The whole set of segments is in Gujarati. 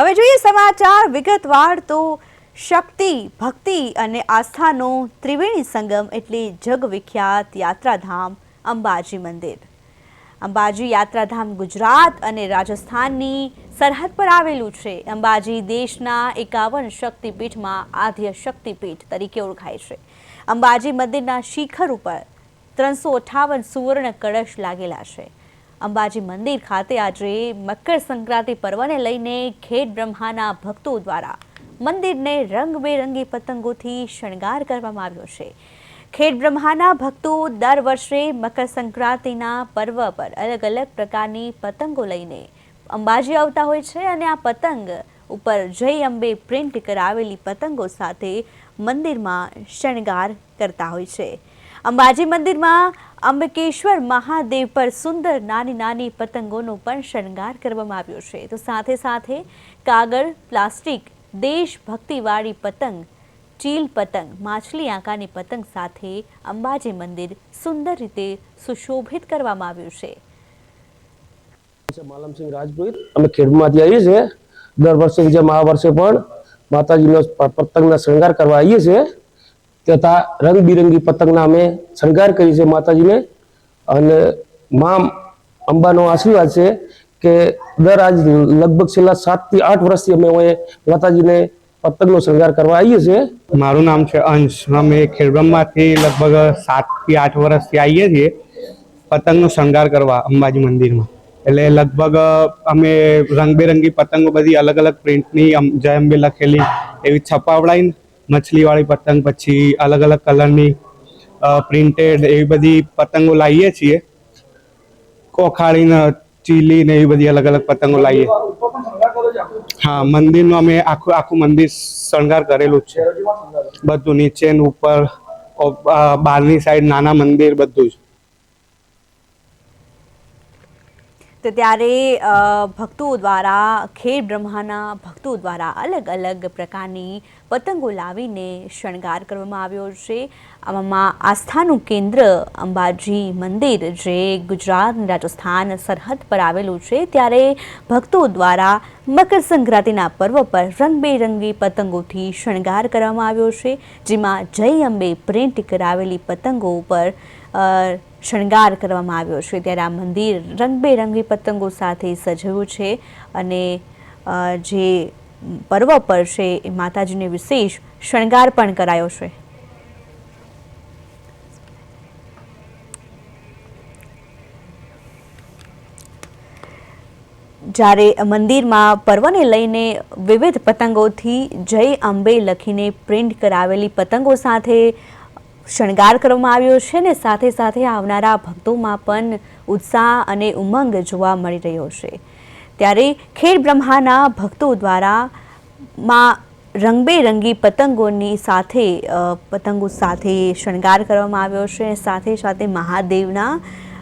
હવે જોઈએ સમાચાર. વિગતવાર તો શક્તિ, ભક્તિ અને આસ્થાનો ત્રિવેણી સંગમ એટલે જગવિખ્યાત યાત્રાધામ અંબાજી મંદિર. અંબાજી યાત્રાધામ ગુજરાત અને રાજસ્થાનની સરહદ પર આવેલું છે. અંબાજી દેશના એકાવન શક્તિપીઠમાં આદ્ય શક્તિપીઠ તરીકે ઓળખાય છે. અંબાજી મંદિરના શિખર ઉપર ત્રણસો અઠાવન સુવર્ણ કળશ લાગેલા છે. અંબાજી મંદિર ખાતે આજે મકર સંક્રાંતિ પર્વને લઈને ખેડ બ્રહ્માના ભક્તો દ્વારા મંદિરને રંગબેરંગી પતંગોથી શણગાર કરવામાં આવ્યો છે. ખેડ બ્રહ્માના ભક્તો દર વર્ષે મકર સંક્રાંતિના પર્વ પર અલગ અલગ પ્રકારની પતંગો લઈને અંબાજી આવતા હોય છે અને આ પતંગ ઉપર જય અંબે પ્રિન્ટ કરાવેલી પતંગો સાથે મંદિરમાં શણગાર કરતા હોય છે. અંબાજી મંદિરમાં અંબકેશ્વર મહાદેવ પર સુંદર નાની નાની પતંગોનો પણ શણગાર કરવામાં આવ્યો છે. તો સાથે સાથે કાગળ, પ્લાસ્ટિક, દેશભક્તિવાળી પતંગ, ચીલ પતંગ, માછલી આંકાની પતંગ સાથે અંબાજી મંદિર સુંદર રીતે સુશોભિત કરવામાં આવ્યું છે. માલમસિંહ રાજપુર અમે ખેડમાંથી આવીએ છીએ. દર વર્ષે જેમ આ વર્ષે પણ માતાજીનો પતંગના શણગાર કરવા આવીએ છીએ. તથા રંગબિરંગી પતંગના અમે શણગાર કરીએ છીએ માતાજીને. અને મા અંબાનો આશીર્વાદ છે કે દર આજ લગભગ છેલ્લા સાતથી આઠ વર્ષથી અમે અહીં માતાજીને પતંગનો શણગાર કરવા આવીએ છીએ. મારું નામ છે અંશ. અમે ખેડબ્રહ્માથી લગભગ સાતથી આઠ વર્ષથી આવીએ છીએ પતંગનો શણગાર કરવા અંબાજી મંદિરમાં. એટલે લગભગ અમે રંગબેરંગી પતંગો બધી અલગ અલગ પ્રિન્ટની જય અંબે લખેલી એવી છપાવડાઈને મછલીવાળી પતંગ પછી અલગ અલગ કલરની પ્રિન્ટેડ એવી બધી પતંગો લાવીએ છીએ. કોખાળીને, ચીલી ને એવી બધી અલગ અલગ પતંગો લાવીએ. હા, મંદિરનું અમે આખું આખું મંદિર શણગાર કરેલું છે. બધું નીચે ઉપર બહારની સાઈડ નાના મંદિર બધું જ. તો ત્યારે ભક્તો દ્વારા ખેડ બ્રહ્માના ભક્તો દ્વારા અલગ અલગ પ્રકારની પતંગો લાવીને શણગાર કરવામાં આવ્યો છે. આમાં આસ્થાનું કેન્દ્ર અંબાજી મંદિર જે ગુજરાત, રાજસ્થાન, સરહદ પર આવેલું છે. ત્યારે ભક્તો દ્વારા મકર સંક્રાંતિના પર્વ પર રંગબેરંગી પતંગોથી શણગાર કરવામાં આવ્યો છે, જેમાં જય અંબે પ્રિન્ટ કરાવેલી પતંગો ઉપર શણગાર કરવામાં આવ્યો છે. ત્યારે આ મંદિર રંગબેરંગી પતંગો સાથે સજાયું છે અને જે પર્વ પર છે એ માતાજીને વિશેષ શણગાર પણ કરાયો છે. જ્યારે મંદિરમાં પર્વને લઈને વિવિધ પતંગોથી જય અંબે લખીને પ્રિન્ટ કરાવેલી પતંગો સાથે શણગાર કરવામાં આવ્યો છે ને સાથે સાથે આવનારા ભક્તોમાં પણ ઉત્સાહ અને ઉમંગ જોવા મળી રહ્યો છે. ત્યારે ખેડ બ્રહ્માના ભક્તો દ્વારા માં રંગબેરંગી પતંગોની સાથે પતંગો સાથે શણગાર કરવામાં આવ્યો છે. સાથે સાથે મહાદેવના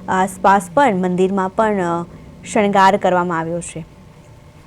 આસપાસ પણ મંદિરમાં પણ શણગાર કરવામાં આવ્યો છે.